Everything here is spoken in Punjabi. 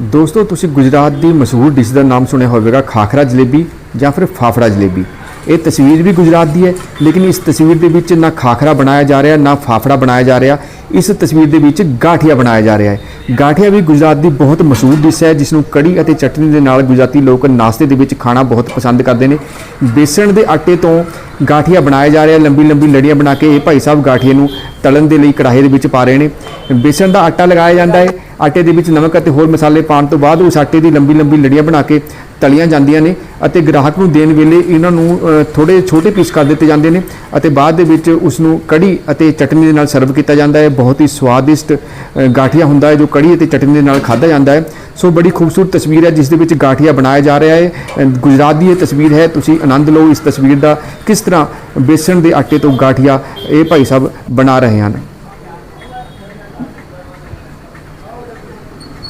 ਦੋਸਤੋ, ਤੁਸੀਂ ਗੁਜਰਾਤ ਦੀ ਮਸ਼ਹੂਰ ਡਿਸ਼ ਦਾ ਨਾਮ ਸੁਣਿਆ ਹੋਵੇਗਾ, ਖਾਖਰਾ ਜਲੇਬੀ ਜਾਂ ਫਿਰ ਫਾਫੜਾ ਜਲੇਬੀ। ਇਹ ਤਸਵੀਰ ਵੀ ਗੁਜਰਾਤ ਦੀ ਹੈ, ਲੇਕਿਨ ਇਸ ਤਸਵੀਰ ਦੇ ਵਿੱਚ ਨਾ ਖਾਖਰਾ ਬਣਾਇਆ ਜਾ ਰਿਹਾ, ਨਾ ਫਾਫੜਾ ਬਣਾਇਆ ਜਾ ਰਿਹਾ। ਇਸ ਤਸਵੀਰ ਦੇ ਵਿੱਚ ਗਾਠੀਆ ਬਣਾਇਆ ਜਾ ਰਿਹਾ ਹੈ। ਗਾਠੀਆ ਵੀ ਗੁਜਰਾਤ ਦੀ ਬਹੁਤ ਮਸ਼ਹੂਰ ਡਿਸ਼ ਹੈ, ਜਿਸ ਨੂੰ ਕੜੀ ਅਤੇ ਚਟਨੀ ਦੇ ਨਾਲ ਗੁਜਰਾਤੀ ਲੋਕ ਨਾਸ਼ਤੇ ਦੇ ਵਿੱਚ ਖਾਣਾ ਬਹੁਤ ਪਸੰਦ ਕਰਦੇ ਨੇ। ਬੇਸਣ ਦੇ ਆਟੇ ਤੋਂ ਗਾਠੀਆ ਬਣਾਇਆ ਜਾ ਰਿਹਾ ਲੰਬੀ ਲੰਬੀ ਲੜੀਆਂ ਬਣਾ ਕੇ ਇਹ ਭਾਈ ਸਾਹਿਬ ਗਾਠੀਏ ਨੂੰ ਤਲਣ ਦੇ ਲਈ ਕੜਾਹੀ ਦੇ ਵਿੱਚ ਪਾ ਰਹੇ ਨੇ। ਬੇਸਣ ਦਾ ਆਟਾ ਲਗਾਇਆ ਜਾਂਦਾ ਹੈ। ਆਟੇ ਦੇ ਵਿੱਚ ਨਮਕ ਅਤੇ ਹੋਰ ਮਸਾਲੇ ਪਾਉਣ ਤੋਂ ਬਾਅਦ ਉਸ ਆਟੇ ਦੀ ਲੰਬੀ ਲੰਬੀ ਲੜੀਆਂ ਬਣਾ ਕੇ ਤਲੀਆਂ ਜਾਂਦੀਆਂ ਨੇ ਅਤੇ ਗ੍ਰਾਹਕ ਨੂੰ ਦੇਣ ਵੇਲੇ ਇਹਨਾਂ ਨੂੰ ਅ, ਥੋੜੇ ਛੋਟੇ ਪੀਸ ਕਰ ਦਿੱਤੇ ਜਾਂਦੇ ਨੇ ਅਤੇ ਬਾਅਦ ਦੇ ਵਿੱਚ ਉਸ ਨੂੰ ਕੜੀ ਅਤੇ ਚਟਨੀ ਦੇ ਨਾਲ ਸਰਵ ਕੀਤਾ ਜਾਂਦਾ ਹੈ। ਬਹੁਤ ਹੀ ਸਵਾਦਿਸ਼ਟ ਗਾਠੀਆ ਹੁੰਦਾ ਹੈ ਜੋ ਕੜੀ ਅਤੇ ਚਟਨੀ ਦੇ ਨਾਲ ਖਾਧਾ ਜਾਂਦਾ ਹੈ। ਸੋ ਬੜੀ ਖੂਬਸੂਰਤ ਤਸਵੀਰ ਹੈ ਜਿਸ ਦੇ ਵਿੱਚ ਗਾਠੀਆ ਬਣਾਇਆ ਜਾ ਰਿਹਾ ਹੈ। ਗੁਜਰਾਤ ਦੀ ਇਹ ਤਸਵੀਰ ਹੈ। ਤੁਸੀਂ ਆਨੰਦ ਲਓ ਇਸ ਤਸਵੀਰ ਦਾ ਕਿਸ ਤਰ੍ਹਾਂ ਬੇਸਣ ਦੇ ਆਟੇ ਤੋਂ ਗਾਠੀਆ ਇਹ ਭਾਈ ਸਾਹਿਬ ਬਣਾ ਰਹੇ Diana.